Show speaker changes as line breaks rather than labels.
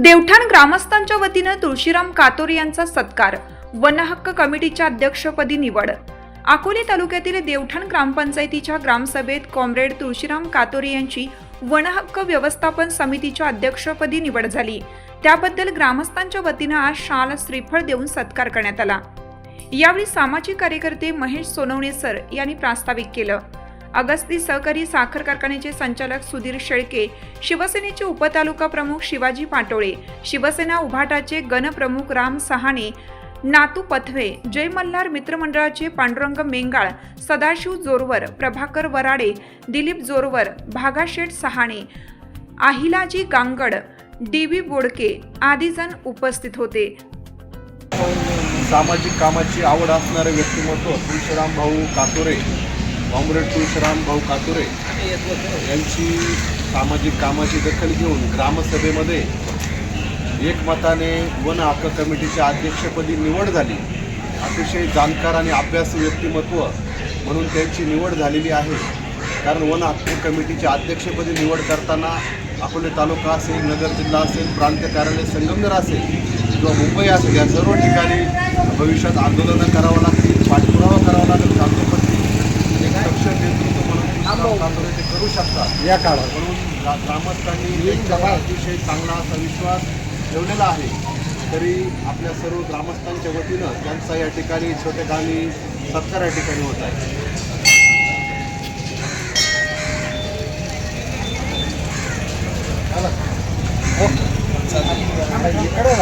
देवठाण ग्रामस्थांच्या वतीनं तुळशीराम कातोर यांचा सत्कार. वनहक्क कमिटीच्या अध्यक्षपदी निवड. अकोले तालुक्यातील देवठाण ग्रामपंचायतीच्या ग्रामसभेत कॉम्रेड तुळशीराम कातोरे यांची वनहक्क व्यवस्थापन समितीच्या अध्यक्षपदी निवड झाली. त्याबद्दल ग्रामस्थांच्या वतीनं आज शाल श्रीफळ देऊन सत्कार करण्यात आला. यावेळी सामाजिक कार्यकर्ते महेश सोनवणे सर यांनी प्रास्ताविक केलं. अगस्ती सहकारी साखर कारखान्याचे संचालक सुधीर शेळके शिवसेनेचे उपतालुका प्रमुख शिवाजी पाटोळे शिवसेना उभाटाचे गणप्रमुख राम सहाणे नातू पथवे जय मल्हार मित्रमंडळाचे पांडुरंग मेंगाळ सदाशिव जोरवर प्रभाकर वराडे दिलीप जोरवर भागाशेठ सहाणे आहिलाजी गांगड डी व्ही बोडके आदी जण उपस्थित होते.
सामाजिक कामाची आवड असणारे व्यक्तिमत्व तुळशीराम भाऊ कातोरे कॉम्रेड तुळशीराम भाऊ कातुरे यांची सामाजिक कामाची दखल घेऊन ग्रामसभेमध्ये एकमताने वन हक्क कमिटीच्या अध्यक्षपदी निवड झाली. अतिशय जाणकार आणि अभ्यास व्यक्तिमत्व म्हणून त्यांची निवड झालेली आहे. कारण वन हक्क कमिटीच्या अध्यक्षपदी निवड करताना अकोले तालुका असेल नगर जिल्हा असेल प्रांत कार्यालय संगमनेर असेल किंवा मुंबई असेल या सर्व ठिकाणी भविष्यात आंदोलनं करावं लागतील. आंदोलन ते करू शकतात.
या काळात.
म्हणून ग्रामस्थांनी अतिशय चांगला असा विश्वास ठेवलेला आहे तरी आपल्या सर्व ग्रामस्थांच्या वतीनं त्यांचा या ठिकाणी छोट्या गावी सत्कार या ठिकाणी होत आहे.
इकडे